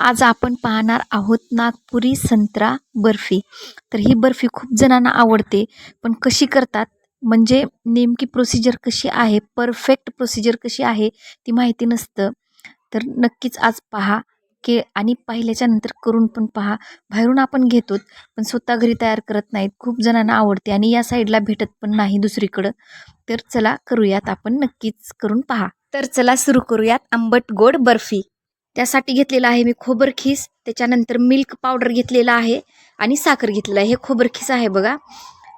आज आपण पाहणार आहोत नागपुरी संत्रा बर्फी. तर ही बर्फी खूप जणांना आवडते पण कशी करतात? म्हणजे नेमकी प्रोसिजर कशी आहे? परफेक्ट प्रोसिजर कशी आहे? ती माहिती नसतं. तर नक्कीच आज पहा. के आणि पाहिल्याच्या नंतर करून पण पहा. बाहेरून आपण घेतोत पण स्वतः घरी तयार करत नाहीत. खूप जणांना आवडते आणि या साईडला भेटत पण नाही दुसरीकडं. तर चला करूयात आपण नक्कीच करून पहा. तर चला सुरू करूयात आंबट गोड बर्फी. त्यासाठी घेतलेला आहे मी खोबरखीस त्याच्यानंतर मिल्क पावडर घेतलेला आहे आणि साखर घेतलेलं आहे. हे खोबरखीस आहे बघा.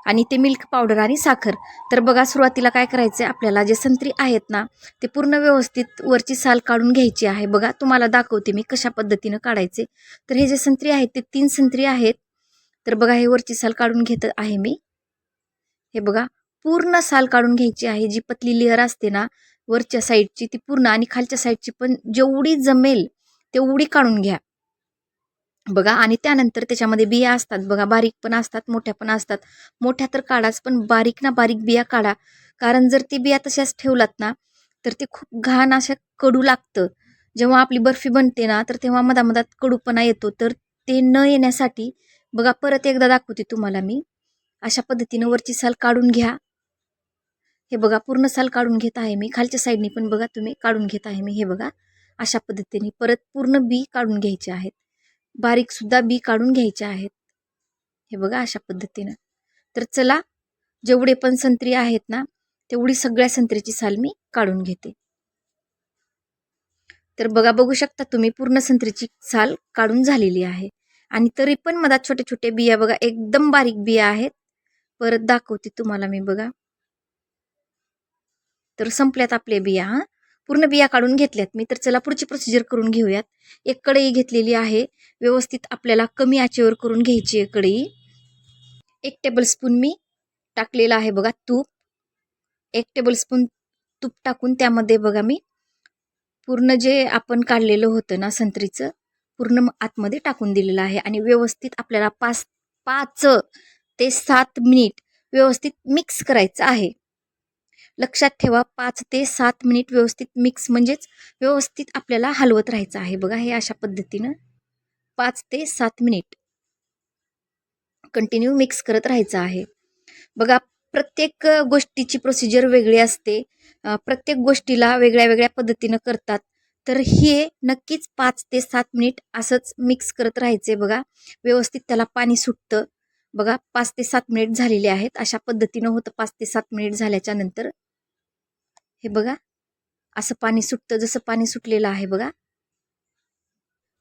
आणि ते मिल्क पावडर आणि साखर. तर बघा सुरुवातीला काय करायचं आहे आपल्याला जे संत्री आहेत ना ते पूर्ण व्यवस्थित वरची साल काढून घ्यायची आहे बघा. तुम्हाला दाखवते मी कशा पद्धतीनं काढायचे. तर हे जे संत्री आहेत ते तीन संत्री आहेत. तर बघा हे वरची साल काढून घेत आहे मी. हे बघा पूर्ण साल काढून घ्यायची आहे. जी पतली लेअर असते ना वरच्या साईडची ती पूर्ण आणि खालच्या साईडची पण जेवढी जमेल तेवढी काढून घ्या. बघा आणि त्यानंतर त्याच्यामध्ये बिया असतात बघा बारीक पण असतात मोठ्या पण असतात. मोठ्या तर काढाच पण बारीक ना बारीक बिया काढा. कारण जर ती बिया तशाच ठेवलात ना तर ते खूप घाण अशा कडू लागतं. जेव्हा आपली बर्फी बनते ना तर तेव्हा मधामधात कडूपणा येतो. तर ते न येण्यासाठी बघा परत एकदा दाखवते तुम्हाला मी. अशा पद्धतीनं वरची साल काढून घ्या. हे बघा पूर्ण साल काढून घेत आहे मी. खालच्या साईडनी पण बघा तुम्ही काढून घेत आहे मी हे बघा. अशा पद्धतीने परत पूर्ण बी काढून घ्यायचे आहेत. बारीकसुद्धा बी काढून घ्यायचे आहेत. हे बघा अशा पद्धतीनं. तर चला जेवढे पण संत्री आहेत ना तेवढी सगळ्या संत्रीची साल मी काढून घेते. तर बघा बघू शकता तुम्ही पूर्ण संत्रीची साल काढून झालेली आहे. आणि तरी पण मधात छोटे छोटे बिया बघा एकदम बारीक बिया आहेत. परत दाखवते तुम्हाला मी बघा. तर संपल्यात आपले बिया हां. पूर्ण बिया काढून घेतल्यात मी तर चला पुढची प्रोसिजर करून घेऊयात. एक कढई घेतलेली आहे व्यवस्थित आपल्याला कमी आचेवर करून घ्यायची आहे कढई. एक टेबलस्पून मी टाकलेलं आहे बघा तूप. एक टेबलस्पून तूप टाकून त्यामध्ये बघा मी पूर्ण जे आपण काढलेलं होतं ना संत्रीचं पूर्ण आतमध्ये टाकून दिलेलं आहे. आणि व्यवस्थित आपल्याला पाच पाच ते सात मिनिट व्यवस्थित मिक्स करायचं आहे. लक्षात ठेवा पाच ते सात मिनिट व्यवस्थित मिक्स म्हणजेच व्यवस्थित आपल्याला हलवत राहायचं आहे. बघा हे अशा पद्धतीनं पाच ते सात मिनिट कंटिन्यू मिक्स करत राहायचं आहे. बघा प्रत्येक गोष्टीची प्रोसिजर वेगळी असते. प्रत्येक गोष्टीला वेगळ्या वेगळ्या पद्धतीनं करतात. तर हे नक्कीच पाच ते सात मिनिट असंच मिक्स करत राहायचे बघा. व्यवस्थित त्याला पाणी सुटतं. बघा पाच ते सात मिनिट झालेले आहेत. अशा पद्धतीनं होतं पाच ते सात मिनिट झाल्याच्यानंतर हे बघा. असं पाणी सुटतं जसं पाणी सुटलेलं आहे बघा.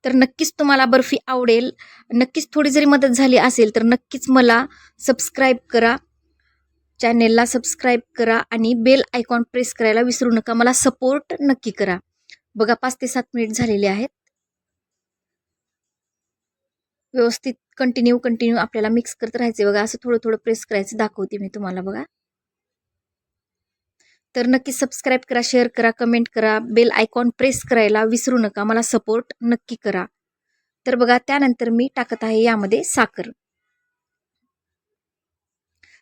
तर नक्कीच तुम्हाला बर्फी आवडेल. नक्कीच थोडी जरी मदत झाली असेल तर नक्कीच मला सबस्क्राईब करा. चॅनेलला सबस्क्राईब करा आणि बेल आयकॉन प्रेस करायला विसरू नका. मला सपोर्ट नक्की करा. बघा पाच ते सात मिनिट झालेले आहेत. व्यवस्थित कंटिन्यू कंटिन्यू आपल्याला मिक्स करत राहायचे बघा. असं थोडं थोडं प्रेस करायचं दाखवते मी तुम्हाला बघा. तर नक्की सबस्क्राईब करा शेअर करा कमेंट करा बेल आयकॉन प्रेस करायला विसरू नका मला सपोर्ट नक्की करा. तर बघा त्यानंतर मी टाकत आहे यामध्ये साखर.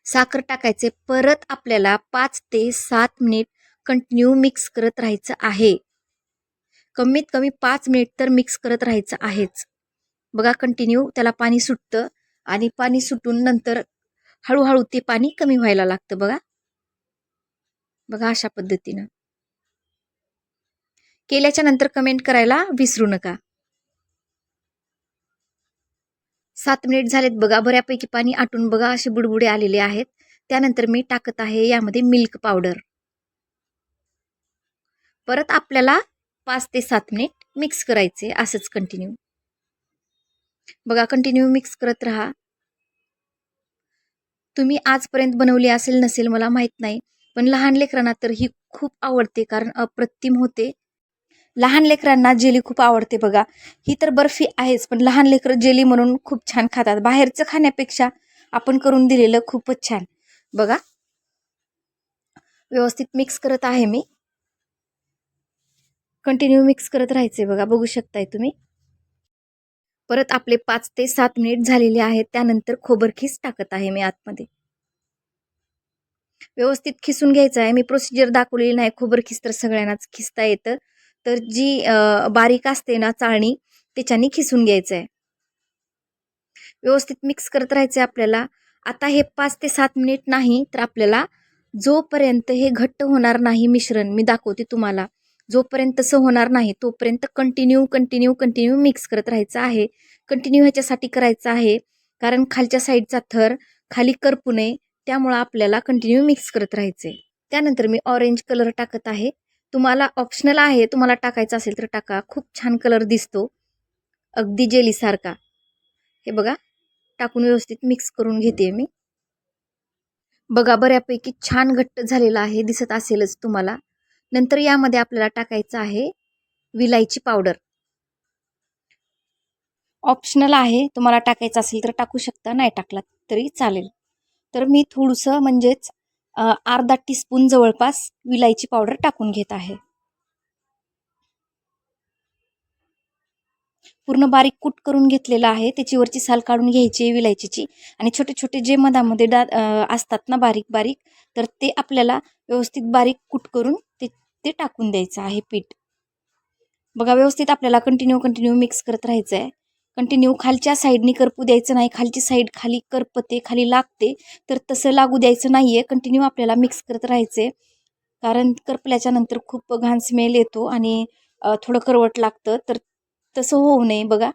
साखर टाकायचे परत आपल्याला पाच ते सात मिनिट कंटिन्यू मिक्स करत राहायचं आहे. कमीत कमी पाच मिनिट तर मिक्स करत राहायचं आहेच. बघा कंटिन्यू त्याला पाणी सुटतं आणि पाणी सुटून नंतर हळूहळू ते पाणी कमी व्हायला लागतं बघा. बघा अशा पद्धतीनं. केल्याच्यानंतर कमेंट करायला विसरू नका. सात मिनिट झालेत बघा बऱ्यापैकी पाणी आटून बघा असे बुडबुडे आलेले आहेत. त्यानंतर मी टाकत आहे यामध्ये मिल्क पावडर परत आपल्याला पाच ते सात मिनिट मिक्स करायचे असंच कंटिन्यू बघा कंटिन्यू मिक्स करत राहा. तुम्ही आजपर्यंत बनवली असेल नसेल मला माहीत नाही. पण लहान लेकरांना तर ही खूप आवडते कारण अप्रतिम होते. लहान लेकरांना जेली खूप आवडते बघा. ही तर बर्फी आहेच पण लहान लेकरं जेली म्हणून खूप छान खातात. बाहेरचं खाण्यापेक्षा आपण करून दिलेलं खूपच छान. बघा. व्यवस्थित मिक्स करत आहे मी. कंटिन्यू मिक्स करत राहायचे बघा. बघू शकताय तुम्ही. परत आपले पाच ते सात मिनिट झालेले आहेत. त्यानंतर खोबरखीस टाकत आहे मी आतमध्ये. व्यवस्थित खिसून घ्यायचं आहे. मी प्रोसिजर दाखवलेली नाही. खोबर खिस तर सगळ्यांनाच खिसता येतं. तर जी बारीक असते ना चाळणी त्याच्याने खिसून घ्यायचं आहे व्यवस्थित मिक्स करत राहायचं आहे आपल्याला. आता हे पाच ते सात मिनिट नाही तर आपल्याला जोपर्यंत हे घट्ट होणार नाही मिश्रण मी दाखवते तुम्हाला. जोपर्यंत तसं होणार नाही तोपर्यंत कंटिन्यू कंटिन्यू कंटिन्यू मिक्स करत राहायचं आहे. कंटिन्यू ह्याच्यासाठी करायचं आहे. कारण खालच्या साईडचा थर खाली करपू नये. त्यामुळं आपल्याला कंटिन्यू मिक्स करत राहायचे त्यानंतर मी ऑरेंज कलर टाकत आहे. तुम्हाला ऑप्शनल आहे तुम्हाला टाकायचं असेल तर टाका. खूप छान कलर दिसतो. अगदी जेलीसारखा हे बघा टाकून व्यवस्थित मिक्स करून घेते मी. बघा बऱ्यापैकी छान घट्ट झालेला आहे दिसत असेलच तुम्हाला. नंतर यामध्ये आपल्याला टाकायचं आहे विलायची पावडर ऑप्शनल आहे तुम्हाला टाकायचं असेल तर टाकू शकता नाही टाकला तरी चालेल. तर मी थोडंसं म्हणजेच अर्धा टीस्पून जवळपास विलायची पावडर टाकून घेत आहे. पूर्ण बारीक कूट करून घेतलेलं आहे. त्याची वरची साल काढून घ्यायची विलायचीची. आणि छोटे छोटे जे मधामध्ये डा असतात ना बारीक बारीक तर ते आपल्याला व्यवस्थित बारीक कूट करून ते ते टाकून द्यायचं आहे पीठ. बघा व्यवस्थित आपल्याला कंटिन्यू कंटिन्यू मिक्स करत राहायचं आहे कंटिन्यू खालच्या साईडनी करपू द्यायचं नाही. खालची साईड खाली करपते खाली लागते. तर तसं लागू द्यायचं नाही आहे कंटिन्यू आपल्याला मिक्स करत राहायचं कारण करपल्याच्या नंतर खूप घाण स्मेल येतो आणि थोडं करवट लागतं. तर तसं होऊ नये बघा.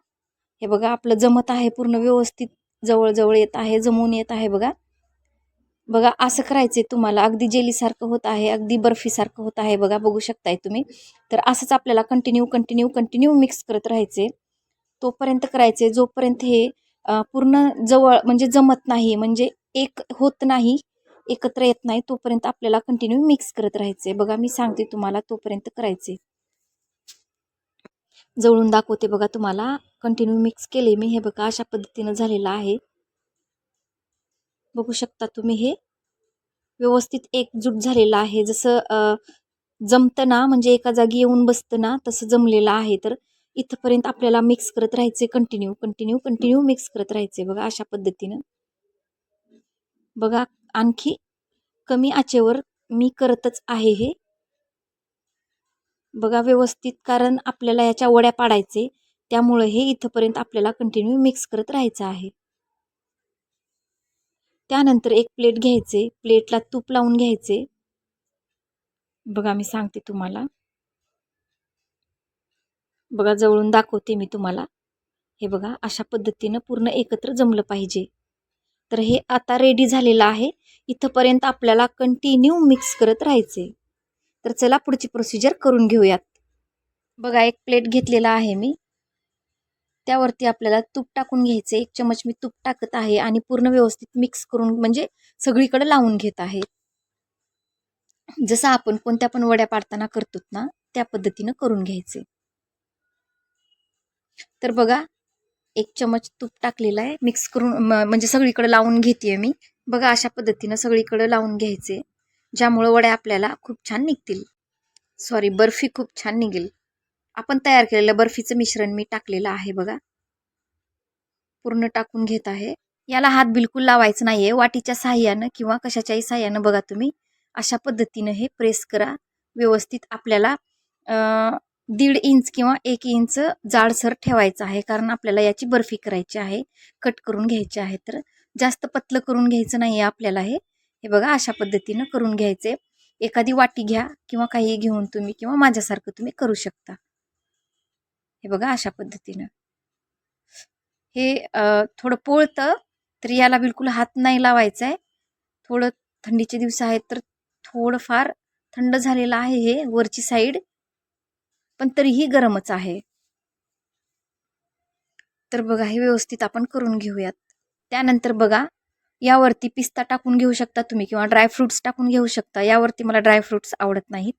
हे बघा आपलं जमत आहे पूर्ण व्यवस्थित जवळजवळ येत आहे जमून येत आहे बघा. बघा असं करायचं आहे तुम्हाला. अगदी जेलीसारखं होत आहे अगदी बर्फीसारखं होत आहे बघा. बघू शकताय तुम्ही. तर असंच आपल्याला कंटिन्यू कंटिन्यू कंटिन्यू मिक्स करत राहायचे तोपर्यंत करायचे जोपर्यंत हे पूर्ण जवळ म्हणजे जमत नाही म्हणजे एक होत नाही एकत्र येत नाही तोपर्यंत आपल्याला कंटिन्यू मिक्स करत राहायचे बघा मी सांगते तुम्हाला तोपर्यंत करायचे जवळून दाखवते बघा तुम्हाला. कंटिन्यू मिक्स केले मी. हे बघा अशा पद्धतीनं झालेलं आहे. बघू शकता तुम्ही हे. व्यवस्थित एकजूट झालेलं आहे. जसं जमतं ना म्हणजे एका जागी येऊन बसतं ना तसं जमलेलं आहे. तर इथंपर्यंत आपल्याला मिक्स करत राहायचे कंटिन्यू कंटिन्यू कंटिन्यू मिक्स करत राहायचे बघा अशा पद्धतीनं. बघा आणखी कमी आचेवर मी करतच आहे हे. बघा व्यवस्थित कारण आपल्याला याच्या वड्या पाडायचे त्यामुळे हे इथंपर्यंत आपल्याला कंटिन्यू मिक्स करत राहायचं आहे. त्यानंतर एक प्लेट घ्यायचे प्लेटला तूप लावून घ्यायचे बघा मी सांगते तुम्हाला. बघा जवळून दाखवते मी तुम्हाला. हे बघा अशा पद्धतीनं पूर्ण एकत्र जमलं पाहिजे. तर हे आता रेडी झालेलं आहे. इथंपर्यंत आपल्याला कंटिन्यू मिक्स करत राहायचे. तर चला पुढची प्रोसिजर करून घेऊयात. बघा एक प्लेट घेतलेला आहे मी. त्यावरती आपल्याला तूप टाकून घ्यायचे. एक चमच मी तूप टाकत आहे आणि पूर्ण व्यवस्थित मिक्स करून म्हणजे सगळीकडे लावून घेत आहे. जसं आपण कोणत्या पण वड्या पाडताना करतो ना त्या पद्धतीनं करून घ्यायचे. तर बघा एक चमच तूप टाकलेलं आहे. मिक्स करून म्हणजे सगळीकडे लावून घेते मी. बघा अशा पद्धतीनं सगळीकडे लावून घ्यायचे. ज्यामुळं वड्या आपल्याला खूप छान निघतील. सॉरी बर्फी खूप छान निघेल. आपण तयार केलेलं बर्फीचं मिश्रण मी टाकलेलं आहे बघा. पूर्ण टाकून घेत आहे. याला हात बिलकुल लावायचं नाही आहे वाटीच्या साह्यानं किंवा कशाच्याही साह्यानं बघा तुम्ही. अशा पद्धतीनं हे प्रेस करा. व्यवस्थित आपल्याला दीड इंच किंवा एक इंच जाडसर ठेवायचं आहे कारण आपल्याला याची बर्फी करायची आहे कट करून घ्यायची आहे. तर जास्त पतलं करून घ्यायचं नाही आहे आपल्याला हे. हे बघा अशा पद्धतीनं करून घ्यायचे. एखादी वाटी घ्या किंवा काही घेऊन तुम्ही किंवा माझ्यासारखं तुम्ही करू शकता. हे बघा अशा पद्धतीनं. हे थोडं पोळतं तर याला बिलकुल हात नाही लावायचा आहे थोडं थंडीचे दिवस आहेत तर थोडंफार थंड झालेलं आहे हे वरची साईड. पण तरीही गरमच आहे. तर बघा हे व्यवस्थित आपण करून घेऊयात. त्यानंतर बघा यावरती पिस्ता टाकून घेऊ शकता तुम्ही किंवा ड्रायफ्रूट्स टाकून घेऊ शकता. यावरती मला ड्रायफ्रूट्स आवडत नाहीत.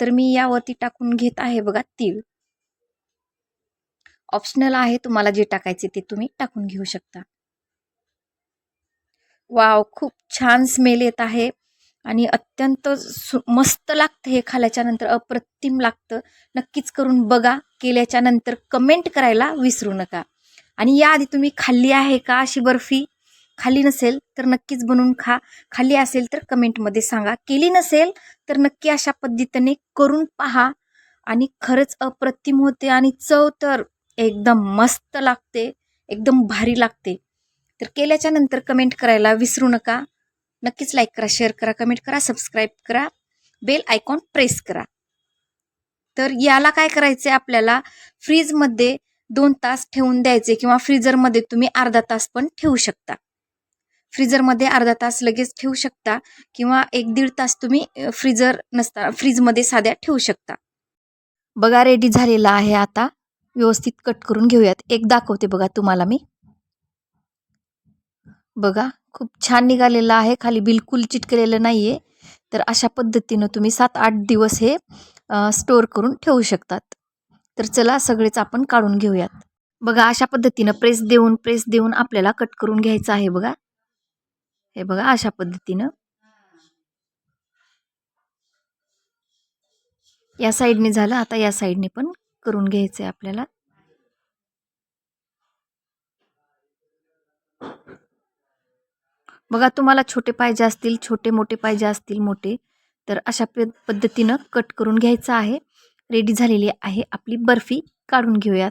तर मी यावरती टाकून घेत आहे बघा तीळ. ऑप्शनल आहे तुम्हाला जे टाकायचे ते तुम्ही टाकून घेऊ शकता. वाव खूप छान स्मेल येत आहे. आणि अत्यंत सु मस्त लागतं हे खाल्याच्या नंतर अप्रतिम लागतं. नक्कीच करून बघा केल्याच्यानंतर कमेंट करायला विसरू नका. आणि याआधी तुम्ही खाल्ली आहे का अशी बर्फी? खाली नसेल तर नक्कीच बनवून खा. खाल्ली असेल तर कमेंटमध्ये सांगा. केली नसेल तर नक्की अशा पद्धतीने करून पहा. आणि खरंच अप्रतिम होते आणि चव तर एकदम मस्त लागते. एकदम भारी लागते. तर केल्याच्यानंतर कमेंट करायला विसरू नका. नक्कीच लाईक करा शेअर करा कमेंट करा सबस्क्राईब करा. बेल आयकॉन प्रेस करा. तर याला काय करायचे आपल्याला? फ्रीजमध्ये दोन तास ठेवून द्यायचे किंवा फ्रीजरमध्ये तुम्ही अर्धा तास पण ठेवू शकता. फ्रीजरमध्ये अर्धा तास लगेच ठेवू शकता किंवा एक दीड तास तुम्ही फ्रीजर नसता फ्रीजमध्ये साध्या ठेवू शकता. बघा रेडी झालेला आहे आता. व्यवस्थित कट करून घेऊयात. एक दाखवते बघा तुम्हाला मी. बघा खूप छान निघालेलं आहे. खाली बिलकुल चिटकलेलं नाही आहे तर अशा पद्धतीनं तुम्ही सात आठ दिवस हे स्टोअर करून ठेवू शकतात. तर चला सगळेच आपण काढून घेऊयात. बघा अशा पद्धतीनं प्रेस देऊन प्रेस देऊन आपल्याला कट करून घ्यायचं आहे बघा. हे बघा अशा पद्धतीनं. या साईडने झालं. आता या साईडने पण करून घ्यायचं आहे आपल्याला. बघा तुम्हाला छोटे पाहिजे असतील छोटे मोठे पाहिजे असतील मोठे तर अशा प पद्धतीनं कट करून घ्यायचं आहे. रेडी झालेली आहे आपली बर्फी. काढून घेऊयात.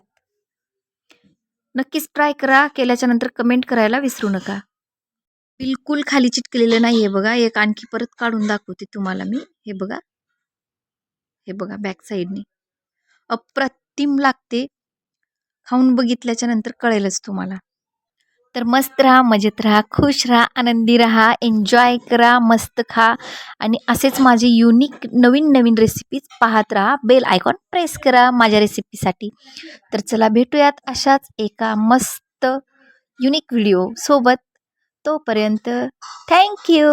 नक्कीच ट्राय करा. केल्याच्यानंतर कमेंट करायला विसरू नका. बिलकुल खाली चिटकलेलं नाही आहे बघा. एक आणखी परत काढून दाखवते तुम्हाला मी. हे बघा. हे बघा बॅक साईडने अप्रतिम लागते. खाऊन बघितल्याच्या नंतर कळेलच तुम्हाला. तर मस्त राहा मजेत राहा खुश राहा आनंदी राहा एन्जॉय करा मस्त खा. आणि असेच माझे युनिक नवीन नवीन रेसिपीज पाहत राहा. बेल आयकॉन प्रेस करा माझ्या रेसिपीसाठी तर चला भेटूयात अशाच एका मस्त युनिक व्हिडिओ सोबत. तोपर्यंत थँक्यू